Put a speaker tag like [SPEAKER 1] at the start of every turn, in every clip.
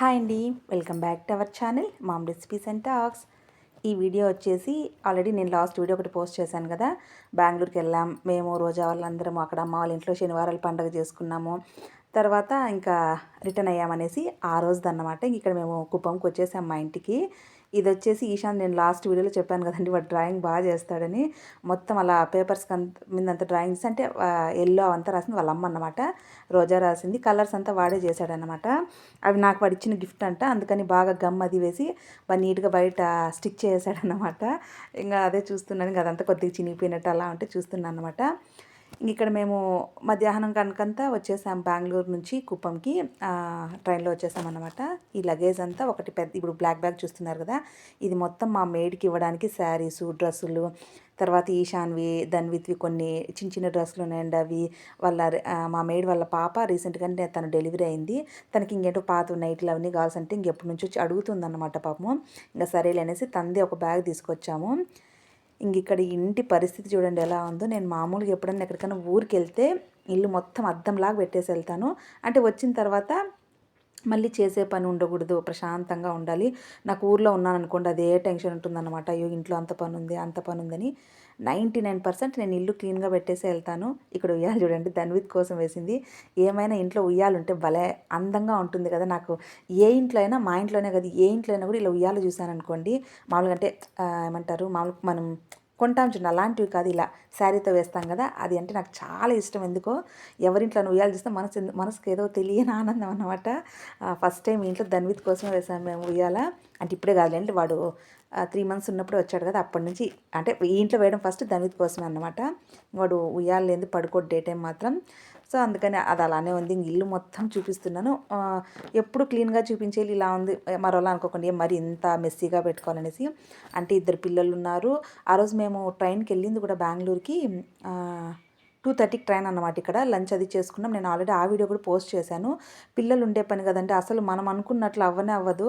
[SPEAKER 1] Hi అండి welcome back to our channel mom recipes and talks. ఈ video వచ్చేసి already నేను లాస్ట్ వీడియో ఒకటి పోస్ట్ చేశాను కదా. బెంగళూరుకి వెళ్ళాం మేము రోజా వాళ్ళందరం అక్కడ అమ్మ వాళ్ళ ఇంట్లో శనివారాలు పండుగ చేసుకున్నాము. తర్వాత ఇంకా రిటర్న్ అయ్యామనేసి ఆ రోజుది అన్నమాట ఇక్కడ మేము కుప్పంకి వచ్చేసాం మా ఇంటికి. ఇది వచ్చేసి ఈశాన్ నేను లాస్ట్ వీడియోలో చెప్పాను కదండి వాడు డ్రాయింగ్ బాగా చేస్తాడని. మొత్తం అలా పేపర్స్ మీద అంత డ్రాయింగ్స్ అంటే ఎల్లో అవంతా రాసింది వాళ్ళ అమ్మ అనమాట రోజా రాసింది. కలర్స్ అంతా వాడే చేశాడనమాట అవి నాకు వాడు ఇచ్చిన గిఫ్ట్ అంట. అందుకని బాగా గమ్ అది వేసి బాగా నీట్గా బయట స్టిక్ చేశాడనమాట ఇంకా అదే చూస్తున్నాను. ఇంకా అదంతా కొద్దిగా చినిగిపోయినట్టు అలా ఉంటే చూస్తున్నాను అనమాట ఇక్కడ మేము మధ్యాహ్నం కనుకంతా వచ్చేసాం బెంగళూరు నుంచి కుప్పంకి. ట్రైన్లో వచ్చేసామన్నమాట. ఈ లగేజ్ అంతా ఒకటి పెద్ద ఇప్పుడు బ్లాక్ బ్యాగ్ చూస్తున్నారు కదా ఇది మొత్తం మా మేడ్కి ఇవ్వడానికి శారీసు డ్రెస్సులు తర్వాత ఈశాన్వి ధన్విత్వి కొన్ని చిన్న చిన్న డ్రెస్సులు ఉన్నాయండి అవి. వాళ్ళ మా మేడ్ వాళ్ళ పాప రీసెంట్గానే తను డెలివరీ అయింది. తనకి ఇంకేంటో పాత నైట్లు అవన్నీ కావాల్సంటే ఇంకెప్పటి నుంచి వచ్చి అడుగుతుందన్నమాట పాపము. ఇంకా సరేలే అనేసి తంది ఒక బ్యాగ్ తీసుకొచ్చాము. ఇంక ఇక్కడ ఇంటి పరిస్థితి చూడండి ఎలా ఉందో. నేను మామూలుగా ఎప్పుడన్నా ఎక్కడికైనా ఊరికి వెళ్తే ఇల్లు మొత్తం అద్దంలాగా పెట్టేసి వెళ్తాను. అంటే వచ్చిన తర్వాత మళ్ళీ చేసే పని ఉండకూడదు ప్రశాంతంగా ఉండాలి. నాకు ఊర్లో ఉన్నాను అనుకోండి అదే టెన్షన్ ఉంటుందన్నమాట. అయ్యో ఇంట్లో అంత పని ఉంది అంత పని ఉందని నైంటీ నైన్ పర్సెంట్ నేను ఇల్లు క్లీన్గా పెట్టేసి వెళ్తాను. ఇక్కడ ఉయ్యాలు చూడండి ధన్విత్ కోసం వేసింది. ఏమైనా ఇంట్లో ఉయ్యాలుంటే భలే అందంగా ఉంటుంది కదా. నాకు ఏ ఇంట్లో అయినా మా ఇంట్లోనే కదా ఏ ఇంట్లో అయినా కూడా ఇలా ఉయ్యాలు చూశాను అనుకోండి మామూలుగా అంటే ఏమంటారు మామూలు మనం కొంటాం చూడండి అలాంటివి కాదు ఇలా శారీతో వేస్తాం కదా అది అంటే నాకు చాలా ఇష్టం. ఎందుకో ఎవరింట్లో ఉయ్యాలు చూస్తే మనసు మనసుకు ఏదో తెలియని ఆనందం అన్నమాట. ఫస్ట్ టైం ఇంట్లో ధన్విత్ కోసమే వేసాం మేము ఉయ్యాల. అంటే ఇప్పుడే కాదులేండి వాడు త్రీ మంత్స్ ఉన్నప్పుడు వచ్చాడు కదా అప్పటి నుంచి అంటే ఈ ఇంట్లో వేయడం ఫస్ట్ ధన్విత్ కోసమే అనమాట వాడు ఉయ్యాలు లేదు పడుకోడు డే టైం మాత్రం. సో అందుకని అది అలానే ఉంది. ఇల్లు మొత్తం చూపిస్తున్నాను. ఎప్పుడు క్లీన్గా చూపించేది ఇలా ఉంది. మరోలా అనుకోకుండా. మరి ఇంత మెస్సీగా పెట్టుకోవాలనేసి. అంటే ఇద్దరు పిల్లలు ఉన్నారు. ఆ రోజు మేము ట్రైన్కి వెళ్ళింది కూడా బెంగళూరుకి. టూ థర్టీకి ట్రైన్ అనమాట ఇక్కడ. లంచ్ అది చేసుకున్నాం. నేను ఆల్రెడీ ఆ వీడియో కూడా పోస్ట్ చేశాను. పిల్లలు ఉండే పని కదంటే అసలు మనం అనుకున్నట్లు అవ్వనే అవ్వదు.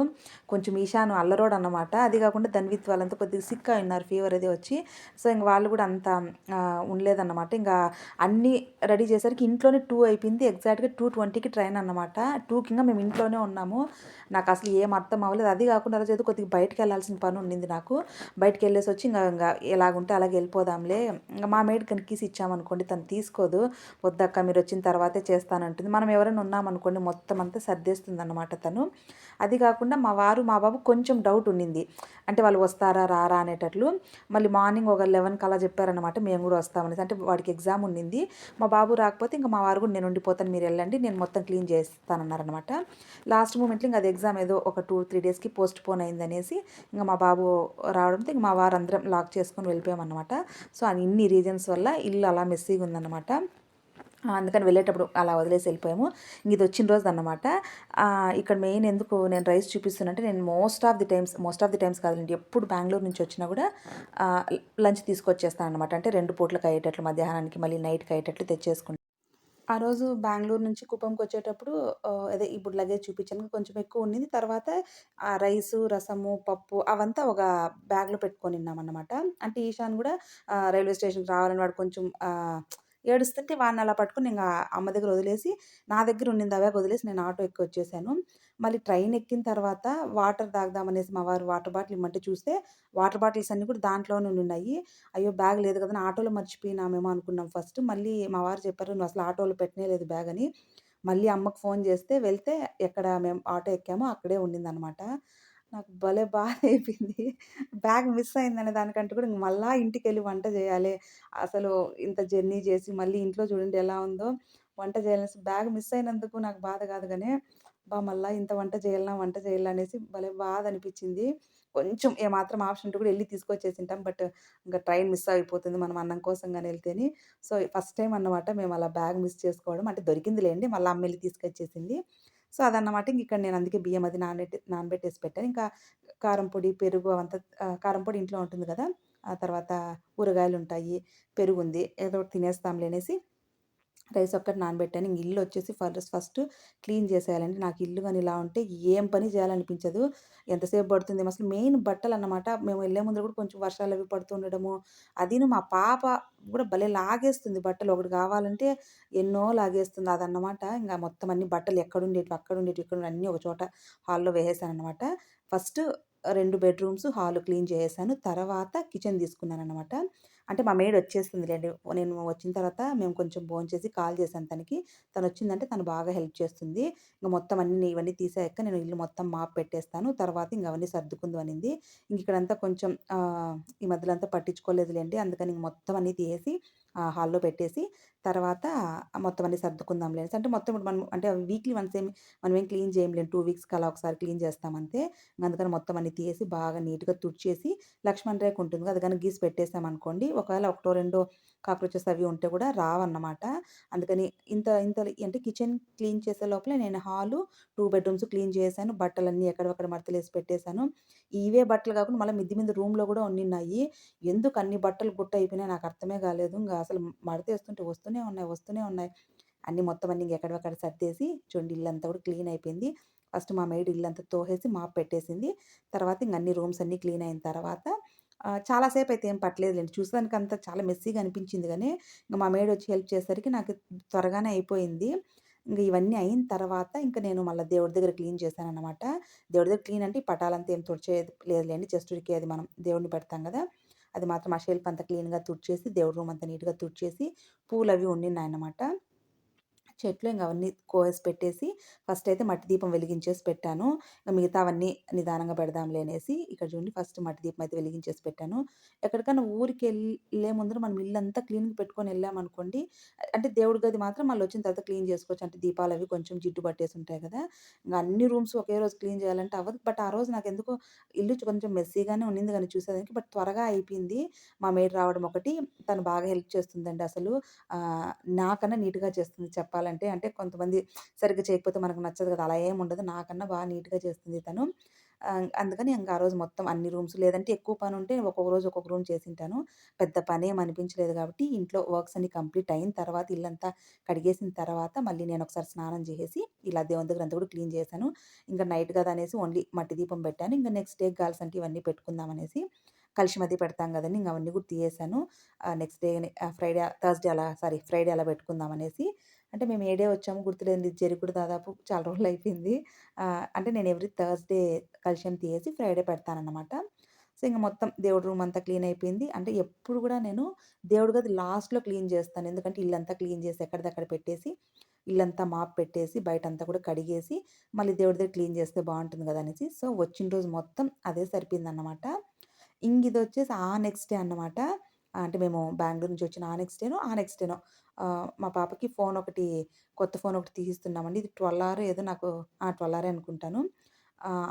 [SPEAKER 1] కొంచెం ఈశాను అల్లరోడ్ అనమాట అది కాకుండా ధన్విత్ వాళ్ళంతా కొద్దిగా సిక్ అయినారు ఫీవర్ అది వచ్చి. సో ఇంక వాళ్ళు కూడా అంత ఉండలేదన్నమాట. ఇంకా అన్నీ రెడీ చేసరికి ఇంట్లోనే టూ అయిపోయింది. ఎగ్జాక్ట్గా టూ ట్వంటీకి ట్రైన్ అనమాట టూకి ఇంకా మేము ఇంట్లోనే ఉన్నాము. నాకు అసలు ఏం అర్థం అవ్వలేదు. అది కాకుండా రోజు ఏదో కొద్దిగా బయటకు వెళ్ళాల్సిన పని ఉండింది నాకు. బయటకు వెళ్ళేసి వచ్చి ఇంకా ఇంకా ఎలాగుంటే అలాగే వెళ్ళిపోదాంలే. ఇంకా మా మేడ్ కనికీసి ఇచ్చామనుకోండి తను తను తీసుకోదు. వద్దక్క మీరు వచ్చిన తర్వాతే చేస్తానంటుంది. మనం ఎవరైనా ఉన్నామనుకోండి మొత్తం అంతా సర్దేస్తుంది అనమాట తను. అది కాకుండా మా వారు మా బాబు కొంచెం డౌట్ ఉండింది. అంటే వాళ్ళు వస్తారా రారా అనేటట్లు. మళ్ళీ మార్నింగ్ ఒక లెవెన్కి అలా చెప్పారనమాట మేము కూడా వస్తామనేసి. అంటే వాడికి ఎగ్జామ్ ఉండింది. మా బాబు రాకపోతే ఇంకా మా వారు కూడా నేను ఉండిపోతాను మీరు వెళ్ళండి. నేను మొత్తం క్లీన్ చేస్తానన్నారనమాట లాస్ట్ మూమెంట్లో ఇంకా అది ఎగ్జామ్ ఏదో ఒక టూ త్రీ డేస్కి పోస్ట్ పోన్ అయిందనేసి ఇంకా మా బాబు రావడంతో ఇంకా మా వారు అందరం లాక్ చేసుకొని వెళ్ళిపోయామన్నమాట. సో ఇన్ని రీజన్స్ వల్ల ఇల్లు అలా మెస్సీగా ఉందన్నమాట. అందుకని వెళ్ళేటప్పుడు అలా వదిలేసి వెళ్ళిపోయాము. ఇది వచ్చిన రోజు అనమాట ఇక్కడ మెయిన్ ఎందుకు నేను రైస్ చూపిస్తున్నంటే నేను most of the times most of the times కాదండి ఎప్పుడు బెంగళూరు నుంచి వచ్చినా కూడా లంచ్ తీసుకొచ్చేస్తాను అనమాట అంటే రెండు పూట్లకు అయ్యేటట్లు మధ్యాహ్నానికి మళ్ళీ నైట్కి అయ్యేటట్లు తెచ్చేసుకుంటాను ఆ రోజు బెంగళూరు నుంచి కుప్పంకి వచ్చేటప్పుడు అదే ఇప్పుడు లగేజ్ చూపించాను కొంచెం ఎక్కువ ఉన్నింది తర్వాత ఆ రైసు రసము పప్పు అవంతా ఒక బ్యాగ్లో పెట్టుకొని ఉన్నామన్నమాట అంటే ఈశాన్ కూడా రైల్వే స్టేషన్కి రావాలని వాడు కొంచెం ఏడుస్తుంటే వాడిని అలా పట్టుకుని ఇంకా అమ్మ దగ్గర వదిలేసి నా దగ్గర ఉండింది అవే వదిలేసి నేను ఆటో ఎక్కి వచ్చేసాను మళ్ళీ ట్రైన్ ఎక్కిన తర్వాత వాటర్ తాగుదామనేసి మా వారు వాటర్ బాటిల్ ఇమ్మంటే చూస్తే వాటర్ బాటిల్స్ అన్నీ కూడా దాంట్లోనే ఉన్నాయి. అయ్యో బ్యాగ్ లేదు కదా ఆటోలో మర్చిపోయినామేమో అనుకున్నాం ఫస్ట్. మళ్ళీ మా వారు చెప్పారు నువ్వు అసలు ఆటోలో పెట్టనే లేదు బ్యాగ్ అని. మళ్ళీ అమ్మకు ఫోన్ చేస్తే వెళ్తే ఎక్కడ మేము ఆటో ఎక్కామో అక్కడే ఉండిందనమాట నాకు భలే బాధ అయిపోయింది బ్యాగ్ మిస్ అయిందనే దానికంటే కూడా మళ్ళీ ఇంటికి వెళ్ళి వంట చేయాలి. అసలు ఇంత జర్నీ చేసి మళ్ళీ ఇంట్లో చూడండి ఎలా ఉందో. వంట చేయాలనేసి బ్యాగ్ మిస్ అయినందుకు నాకు బాధ కాదు కానీ బా మళ్ళీ ఇంత వంట చేయాలన్నా వంట చేయాలనేసి భలే బాధ అనిపించింది కొంచెం ఏమాత్రం ఆప్షన్ ఉంటే కూడా వెళ్ళి తీసుకొచ్చేసింటాం. బట్ ఇంకా ట్రైన్ మిస్ అయిపోతుంది మనం అన్నం కోసం కానీ వెళ్తేని. సో ఫస్ట్ టైం అన్నమాట మేము అలా బ్యాగ్ మిస్ చేసుకోవడం. అంటే దొరికింది లేండి మళ్ళీ అమ్మ వెళ్ళి తీసుకొచ్చేసింది. సో అదన్నమాట. ఇంక ఇక్కడ నేను అందుకే బియ్యం అది నానబెట్టి నానబెట్టేసి పెట్టాను. ఇంకా కారం పొడి పెరుగు అవంతా కారం పొడి ఇంట్లో ఉంటుంది కదా! ఆ తర్వాత ఊరగాయలు ఉంటాయి పెరుగు ఉంది ఏదో ఒకటి తినేస్తాంలే అనేసి రైస్ ఒక్కటి నానబెట్టాను. ఇంక ఇల్లు వచ్చేసి ఫస్ట్ ఫస్ట్ క్లీన్ చేసేయాలండి. నాకు ఇల్లు కానీ ఇలా ఉంటే ఏం పని చేయాలనిపించదు. ఎంతసేపు పడుతుంది అసలు మెయిన్ బట్టలు అన్నమాట మేము వెళ్ళే ముందు కూడా కొంచెం వర్షాలు అవి పడుతుండడము అదిను మా పాప కూడా భలే లాగేస్తుంది బట్టలు. ఒకటి కావాలంటే ఎన్నో లాగేస్తుంది. అదన్నమాట. ఇంకా మొత్తం అన్ని బట్టలు ఎక్కడుండేటివి అక్కడుండేటివి ఇక్కడ అన్నీ ఒక చోట హాల్‌లో వేసేసాననమాట. ఫస్ట్ రెండు బెడ్‌రూమ్స్, హాల్ క్లీన్ చేసేసాను. తర్వాత కిచెన్ తీసుకున్నాను అనమాట అంటే మా మెయిడ్ వచ్చేసిందిలెండి. నేను వచ్చిన తర్వాత మేము కొంచెం భోంచేసి కాల్ చేశాను తనకి. తను వచ్చిందంటే తను బాగా హెల్ప్ చేస్తుంది. ఇంకా మొత్తం అన్నీ ఇవన్నీ తీసాక నేను ఇల్లు మొత్తం మాప్ పెట్టేస్తాను. తర్వాత ఇంక అవన్నీ సర్దుకుందు అనింది. ఇంక ఇక్కడంతా కొంచెం ఈ మధ్యలో అంతా పట్టించుకోలేదులేండి అందుకని ఇంక మొత్తం అన్నీ తీసేసి హాల్‌లో పెట్టేసి తర్వాత మొత్తం అన్ని సర్దుకుందాంలే లేని అంటే మొత్తం ఇప్పుడు మనం అంటే వీక్లీ వన్స్ ఏమి మనం ఏం క్లీన్ చేయములేండి. 2 వీక్స్‌కి అలా ఒకసారి క్లీన్ చేస్తాం అంతే. అందుకని మొత్తం అన్నీ తీసి బాగా నీట్‌గా తుడిచేసి లక్ష్మణ్ రేఖ ఉంటుంది కదా! అది గాని గీసి పెట్టేసామనుకోండి ఒకవేళ ఒకటో రెండో కాక్రోచెస్ అవి ఉంటే కూడా రావన్నమాట. అందుకని ఇంత ఇంత అంటే కిచెన్ క్లీన్ చేసే లోపలే నేను హాలు, టూ బెడ్‌రూమ్స్ క్లీన్ చేశాను. బట్టలన్నీ ఎక్కడివక్కడ మడతలేసి పెట్టేసాను. ఇవే బట్టలు కాకుండా మళ్ళీ మిద్ది మీద రూమ్‌లో కూడా ఉన్నిన్నాయి. ఎందుకు అన్ని బట్టలు గుట్ట అయిపోయినాయి నాకు అర్థమే కాలేదు. ఇంకా అసలు మడతేస్తుంటే వస్తూనే ఉన్నాయి, వస్తూనే ఉన్నాయి. అన్నీ మొత్తం అన్నీ ఎక్కడివక్కడ సర్దేసి చూడండి ఇల్లంతా కూడా క్లీన్ అయిపోయింది. ఫస్ట్ మా మేడ్ ఇల్లంతా తోసేసి మాప్ పెట్టేసింది. తర్వాత ఇంక అన్ని రూమ్స్ అన్నీ క్లీన్ అయిన తర్వాత చాలాసేపు అయితే ఏం పట్టలేదులేండి చూసేదానికి అంతా చాలా మెస్సీగా అనిపించింది కానీ ఇంకా మా మెయిడ్ వచ్చి హెల్ప్ చేసేసరికి నాకు త్వరగానే అయిపోయింది. ఇంక ఇవన్నీ అయిన తర్వాత ఇంక నేను మళ్ళీ దేవుడి దగ్గర క్లీన్ చేశాననమాట. దేవుడి దగ్గర క్లీన్ అంటే ఈ పటాలంతా ఏం తుడిచేది లేదులేండి జస్ట్ అది మనం దేవుడిని పెడతాం కదా అది మాత్రం ఆ షెల్ఫ్ అంతా క్లీన్‌గా తుడిచేసి, దేవుడి రూమ్ అంతా నీట్‌గా తుడిచేసి, పూలు అవి ఉండినాయన్నమాట చెట్లు ఇంకా అవన్నీ కోసి పెట్టేసి ఫస్ట్ అయితే మట్టి దీపం వెలిగించేసి పెట్టాను. మిగతా అవన్నీ నిదానంగా పెడదాంలే అనేసి ఇక్కడ చూడండి ఫస్ట్ మట్టి దీపం అయితే వెలిగించేసి పెట్టాను. ఎక్కడికన్నా ఊరికెళ్ళే ముందర మనం ఇల్లంతా క్లీన్‌గా పెట్టుకొని వెళ్ళామనుకోండి అంటే దేవుడి గది మాత్రం మళ్ళీ వచ్చిన తర్వాత క్లీన్ చేసుకోవచ్చు. అంటే దీపాలు అవి కొంచెం జిడ్డు పట్టేసి ఉంటాయి కదా! ఇంకా అన్ని రూమ్స్ ఒకే రోజు క్లీన్ చేయాలంటే అవ్వదు. బట్ ఆ రోజు నాకు ఎందుకో ఇల్లు కొంచెం మెస్సీగానే ఉన్నింది కానీ చూసేదానికి. బట్ త్వరగా అయిపోయింది. మా మేడ్ రావడం ఒకటి, తను బాగా హెల్ప్ చేస్తుందండి అసలు. నాకన్నా నీట్‌గా చేస్తుంది చెప్పాలంటే. అంటే కొంతమంది సరిగ్గా చేయకపోతే మనకు నచ్చదు కదా! అలా ఏం ఉండదు. నాకన్నా బాగా నీట్‌గా చేస్తుంది తను. అందుకని ఇంకా ఆ రోజు మొత్తం అన్ని రూమ్స్ లేదంటే ఎక్కువ పని ఉంటే ఒక్కొక్క రోజు ఒక్కొక్క రూమ్ చేసింటాను పెద్ద పనేం అనిపించలేదు కాబట్టి ఇంట్లో వర్క్స్ అన్ని కంప్లీట్ అయిన తర్వాత ఇల్లంతా కడిగేసిన తర్వాత మళ్ళీ నేను ఒకసారి స్నానం చేసి ఇలా దేవుని దగ్గర అంతా కూడా క్లీన్ చేశాను. ఇంకా నైట్ కదా అనేసి ఓన్లీ మట్టి దీపం పెట్టాను. ఇంకా నెక్స్ట్ డేకి అంటే ఇవన్నీ పెట్టుకుందాం అనేసి కలశం పెడతాం కదండీ! ఇంక అవన్నీ కూడా తీయేసాను. నెక్స్ట్ డే ఫ్రైడే థర్స్‌డే అలా సారీ ఫ్రైడే అలా పెట్టుకుందాం అనేసి. అంటే మేము ఏ డే గుర్తులేదు. ఇది జరిగి కూడా దాదాపు చాలా రోజులు అయిపోయింది అంటే నేను ఎవ్రీ థర్స్‌డే కలశం తీయేసి ఫ్రైడే పెడతానన్నమాట. సో, ఇంక మొత్తం దేవుడి రూమ్ అంతా క్లీన్ అయిపోయింది. అంటే ఎప్పుడు కూడా నేను దేవుడి గది లాస్ట్‌లో క్లీన్ చేస్తాను. ఎందుకంటే ఇల్లంతా క్లీన్ చేసి ఎక్కడిదక్కడ పెట్టేసి, ఇల్లంతా మాప్ పెట్టేసి, బయట అంతా కూడా కడిగేసి, మళ్ళీ దేవుడి దగ్గర క్లీన్ చేస్తే బాగుంటుంది కదా! అనేసి. సో, వచ్చిన రోజు మొత్తం అదే సరిపోయిందన్నమాట. ఇంగిదొచ్చేసి ఆ నెక్స్ట్ డే అన్నమాట. అంటే మేము బెంగళూరు నుంచి వచ్చిన ఆ నెక్స్ట్ డేనో, ఆ నెక్స్ట్ డేనో మా పాపకి ఫోన్ ఒకటి కొత్త ఫోన్ ఒకటి తీస్తున్నామండి ఇది 12 ఏదో నాకు ఆ! 12 అనుకుంటాను.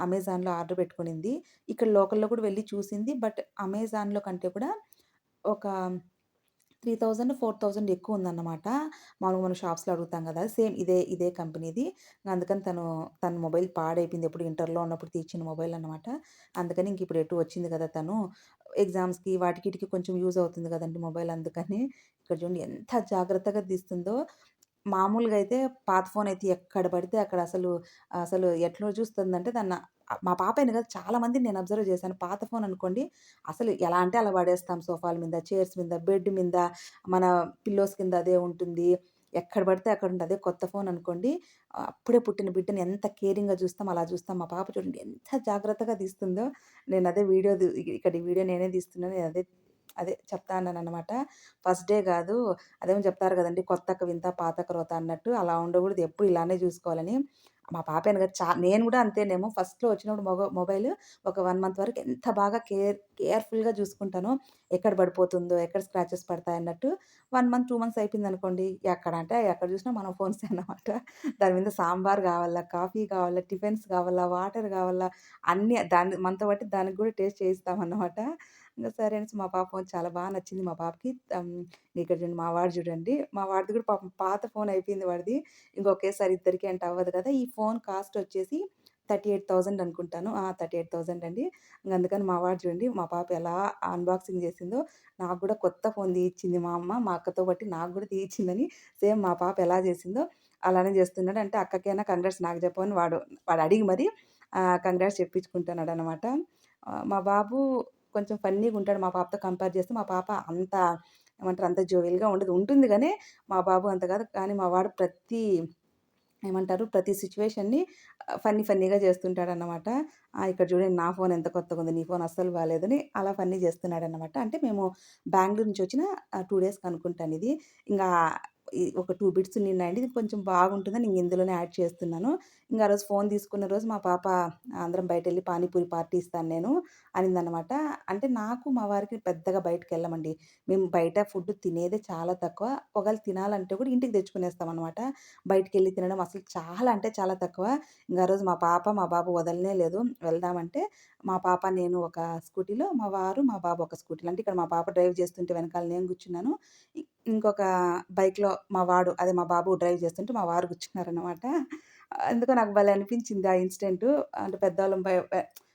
[SPEAKER 1] అమెజాన్‌లో ఆర్డర్ పెట్టుకునింది. ఇక్కడ లోకల్‌లో కూడా వెళ్ళి చూసింది. బట్ అమెజాన్‌లో కంటే కూడా ఒక త్రీ థౌజండ్ ఫోర్ థౌజండ్ ఎక్కువ ఉందన్నమాట మామూలుగా మనం షాప్స్‌లో అడుగుతాం కదా సేమ్ ఇదే ఇదే కంపెనీది. అందుకని తను తన మొబైల్ పాడైపోయింది. ఎప్పుడు ఇంటర్‌లో ఉన్నప్పుడు తీర్చిన మొబైల్ అన్నమాట. అందుకని ఇంక ఇప్పుడు ఎటు వచ్చింది కదా తను. ఎగ్జామ్స్‌కి వాటికి కొంచెం యూజ్ అవుతుంది కదండి మొబైల్ అందుకని. ఇక్కడ చూడండి ఎంత జాగ్రత్తగా తీస్తుందో. మామూలుగా అయితే పాత ఫోన్ అయితే ఎక్కడ పడితే అక్కడ అసలు, అసలు ఎట్లా చూస్తుందంటే దాన్ని మా పాప అయిన చాలా చాలామంది నేను అబ్జర్వ్ చేశాను. పాత ఫోన్ అనుకోండి అసలు ఎలా అంటే అలా పడేస్తాం సోఫాల మీద, చైర్స్ మీద, బెడ్ మీద, మన పిల్లోస్ కింద అదే ఉంటుంది. ఎక్కడ పడితే అక్కడ ఉంటుంది. అదే కొత్త ఫోన్ అనుకోండి అప్పుడే పుట్టిన బిడ్డని ఎంత కేరింగ్‌గా చూస్తాం అలా చూస్తాం. మా పాప చూడండి ఎంత జాగ్రత్తగా తీస్తుందో. నేను అదే వీడియో ఇక్కడ ఈ వీడియో నేనే తీస్తున్నాను. నేను అదే అదే చెప్తా అన్నాననమాట. ఫస్ట్ డే కాదు అదేమో చెప్తారు కదండి "కొత్తక వింత పాతక రోత" అన్నట్టు అలా ఉండకూడదు. ఎప్పుడు ఇలానే చూసుకోవాలని. మా పాపేను కదా చా నేను కూడా అంతేనేమో ఫస్ట్‌లో వచ్చినప్పుడు మొగ మొబైల్ ఒక వన్ మంత్ వరకు ఎంత బాగా కేర్ కేర్‌ఫుల్‌గా చూసుకుంటానో. ఎక్కడ పడిపోతుందో, ఎక్కడ స్క్రాచెస్ పడతాయి అన్నట్టు వన్ మంత్, టూ మంత్స్ అయిపోయింది అనుకోండి ఎక్కడ అంటే ఎక్కడ చూసినా మనం ఫోన్స్ అన్నమాట. దాని మీద సాంబార్ కావాలా, కాఫీ కావాలా, టిఫిన్స్ కావాలా, వాటర్ కావాలా అన్నీ దాన్ని మనతో బట్టి దానికి కూడా టేస్ట్ చేయిస్తామన్నమాట. ఇంకా సరే అనేసి మా పాప చాలా బాగా నచ్చింది మా పాపకి. ఇక్కడ చూడండి మా వాడు చూడండి. మా వాడిది కూడా పాపం పాత ఫోన్ అయిపోయింది వాడిది. ఇంకొకేసారి ఇద్దరికి అంటే అవ్వదు కదా! ఈ ఫోన్ కాస్ట్ వచ్చేసి థర్టీ ఎయిట్ థౌజండ్ అనుకుంటాను థర్టీ ఎయిట్ థౌజండ్ అండి అందుకని మా వాడు చూడండి మా పాప ఎలా అన్బాక్సింగ్ చేసిందో నాకు కూడా కొత్త ఫోన్ తీయించింది మా అమ్మ మా అక్కతో బట్టి నాకు కూడా తీయించిందని సేమ్ మా పాప ఎలా చేసిందో అలానే చేస్తున్నాడు అంటే అక్కకైనా కంగ్రెస్ నాకు చెప్పని వాడు వాడు అడిగి మరి కంగ్రాట్స్ చెప్పించుకుంటున్నాడు అనమాట మా బాబు కొంచెం ఫన్నీగా ఉంటాడు మా పాపతో కంపేర్ చేస్తే మా పాప అంత ఏమంటారు అంత జోవియల్గా ఉండదు. ఉంటుంది కానీ మా బాబు అంత కాదు. కానీ మా వాడు ప్రతి ఏమంటారు ప్రతి సిచ్యువేషన్ని ఫన్నీ ఫన్నీగా చేస్తుంటాడు అన్నమాట ఇక్కడ చూడండి నా ఫోన్ ఎంత కొత్తగా ఉంది నీ ఫోన్ అస్సలు బాగాలేదని అలా ఫన్నీ చేస్తున్నాడు అనమాట అంటే మేము బెంగళూరు నుంచి వచ్చిన టూ డేస్కి అనుకుంటాను ఇది. ఇంకా ఒక టూ బిట్స్ నిన్నాయండి. ఇది కొంచెం బాగుంటుందని నేను ఇందులోనే యాడ్ చేస్తున్నాను. ఇంకా రోజు ఫోన్ తీసుకున్న రోజు మా పాప అందరం బయట వెళ్ళి పానీపూరి పార్టీ ఇస్తాను నేను అనిందనమాట అంటే నాకు మా వారికి పెద్దగా బయటకు వెళ్ళమండి మేము బయట ఫుడ్ తినేదే చాలా తక్కువ. ఒకవేళ తినాలంటే కూడా ఇంటికి తెచ్చుకునేస్తాం అనమాట బయటికి వెళ్ళి తినడం అసలు చాలా అంటే చాలా తక్కువ. ఇంకా రోజు మా పాప మా బాబు వదలనే లేదు. వెళ్దామంటే మా పాప నేను ఒక స్కూటీలో మా వారు మా బాబు ఒక స్కూటీలో. అంటే ఇక్కడ మా పాప డ్రైవ్ చేస్తుంటే వెనకాల నేను కూర్చున్నాను. ఇంకొక బైక్లో మా వాడు అదే మా బాబు డ్రైవ్ చేస్తుంటే మా వారు కూర్చున్నారనమాట ఎందుకో నాకు భలే అనిపించింది ఆ ఇన్సిడెంట్. అంటే పెద్దవాళ్ళం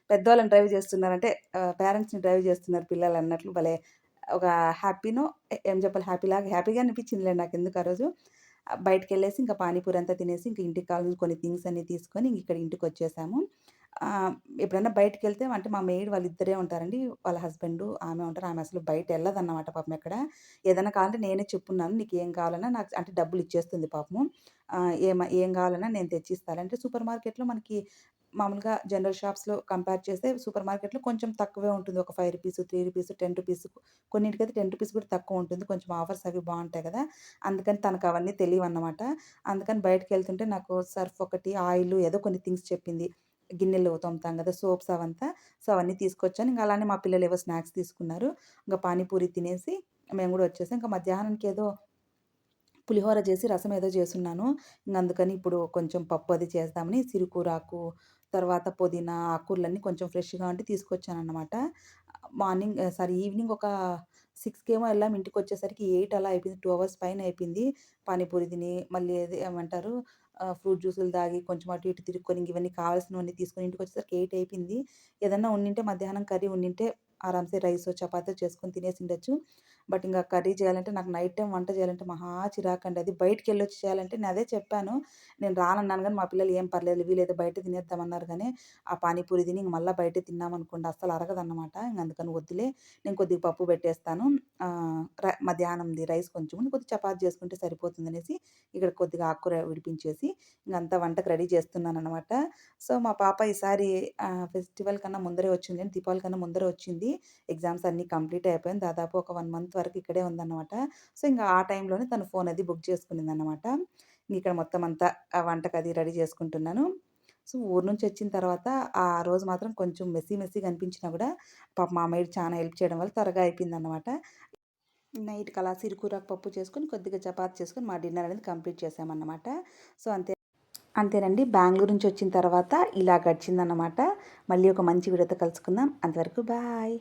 [SPEAKER 1] పెద్దవాళ్ళని డ్రైవ్ చేస్తున్నారంటే పేరెంట్స్ని డ్రైవ్ చేస్తున్నారు పిల్లలు అన్నట్లు భలే ఒక హ్యాపీనో ఏం చెప్పాలి హ్యాపీలాగా హ్యాపీగా అనిపించిందిలే నాకు ఎందుకు ఆ రోజు. బయటకు వెళ్ళేసి ఇంకా పానీపూరి అంతా తినేసి ఇంకా ఇంటికి కావాల్సిన కొన్ని థింగ్స్ అన్నీ తీసుకొని ఇక్కడ ఇంటికి వచ్చేసాము. ఎప్పుడైనా బయటికెళ్తే అంటే మా మెయిడ్ వాళ్ళిద్దరే ఉంటారండి. వాళ్ళ హస్బెండు, ఆమె ఉంటారు. ఆమె అసలు బయట ఎళ్ళదన్నమాట పాపం ఎక్కడ. ఏదైనా కావాలంటే నేనే చెప్పున్నాను. నీకు ఏం కావాలన్నా నాకు అంటే డబ్బులు ఇచ్చేస్తుంది పాపము. ఏమ ఏం కావాలన్నా నేను తెచ్చిస్తానంటే సూపర్ మార్కెట్‌లో మనకి మామూలుగా జనరల్ షాప్స్‌లో కంపేర్ చేస్తే సూపర్ మార్కెట్‌లో కొంచెం తక్కువే ఉంటుంది. ఒక five rupees three rupees ten rupees కొన్నిటికైతే ten rupees కూడా తక్కువ ఉంటుంది. కొంచెం ఆఫర్స్ అవి బాగుంటాయి కదా! అందుకని తనకు అవన్నీ తెలియవన్నమాట. అందుకని బయటికెళ్తుంటే నాకు సర్ఫ్ ఒకటి, ఆయిల్ ఏదో కొన్ని థింగ్స్ చెప్పింది. గిన్నెలు తోముతాం కదా సోప్స్ అవంతా. సో అవన్నీ తీసుకొచ్చాను. ఇంకా అలానే మా పిల్లలు ఏవో స్నాక్స్ తీసుకున్నారు. ఇంకా పానీపూరి తినేసి మేము కూడా వచ్చేసాం ఇంకా మధ్యాహ్నానికి ఏదో పులిహోర చేసి రసం ఏదో చేసున్నాను ఇంక అందుకని ఇప్పుడు కొంచెం పప్పు అది చేద్దామని సిరుకూరాకు తర్వాత పుదీనా ఆకుకూరలన్నీ కొంచెం ఫ్రెష్గా ఉంటే తీసుకొచ్చాను అనమాట మార్నింగ్ సారీ ఈవినింగ్ ఒక సిక్స్కి ఏమో వెళ్ళాం ఇంటికి వచ్చేసరికి ఎయిట్ అలా అయిపోయింది. టూ అవర్స్ పైన అయిపోయింది. పానీపూరి తిని మళ్ళీ ఏమంటారు? ఫ్రూట్ జ్యూసులు తాగి కొంచెం అటు ఇటు తిరుక్కొని ఇవన్నీ కావాల్సినవన్నీ తీసుకొని ఇంటికి వచ్చేసరికి ఎయిట్ అయిపోయింది. ఏదన్నా ఉండింటే మధ్యాహ్నం కర్రీ ఉండింటే ఆరామ్సే రైస్ చపాతీ చేసుకొని తినేసి ఉండొచ్చు. బట్ ఇంకా కర్రీ చేయాలంటే నాకు నైట్ టైం వంట చేయాలంటే మహా చిరాకండి. అది బయటికి వెళ్ళి వచ్చి చేయాలంటే నేను అదే చెప్పాను. నేను రానన్నాను కానీ మా పిల్లలు ఏం పర్లేదు వీలైతే బయట తినేద్దామన్నారు కానీ ఆ పానీపూరి తిని ఇంక మళ్ళీ బయట తిన్నామనుకోండి అస్సలు అరగదన్నమాట. ఇంక అందుకని వద్దులే నేను కొద్దిగా పప్పు పెట్టేస్తాను. మధ్యాహ్నంది రైస్ కొంచెం కొద్దిగా చపాతి చేసుకుంటే సరిపోతుంది అనేసి ఇక్కడ కొద్దిగా ఆకుకూర విడిపించేసి ఇంకంతా వంటకు రెడీ చేస్తున్నాను అనమాట సో మా పాప ఈసారి ఫెస్టివల్ కన్నా ముందరే వచ్చింది. దీపావళి కన్నా ముందరే వచ్చింది. ఎగ్జామ్స్ అన్నీ కంప్లీట్ అయిపోయింది దాదాపు ఒక వన్ మంత్ వరకు ఇక్కడే ఉందన్నమాట. సో ఇంకా ఆ టైంలోనే తను ఫోన్ అది బుక్ చేసుకునింది అనమాట ఇక్కడ మొత్తం అంతా వంటకు అది రెడీ చేసుకుంటున్నాను. సో ఊరు నుంచి వచ్చిన తర్వాత ఆ రోజు మాత్రం కొంచెం మెస్సీ మెస్సీగా అనిపించినా కూడా పాప మా అమ్మాయి చాలా హెల్ప్ చేయడం వల్ల త్వరగా అయిపోయింది అనమాట నైట్ అలా సిరుకూరకు పప్పు చేసుకొని కొద్దిగా చపాతి చేసుకొని మా డిన్నర్ అనేది కంప్లీట్ చేసామన్నమాట. సో అంతే అంతేనండి. బెంగళూరు నుంచి వచ్చిన తర్వాత ఇలా గడిచిందన్నమాట. మళ్ళీ ఒక మంచి వీడియోతో కలుసుకుందాం. అంతవరకు బాయ్.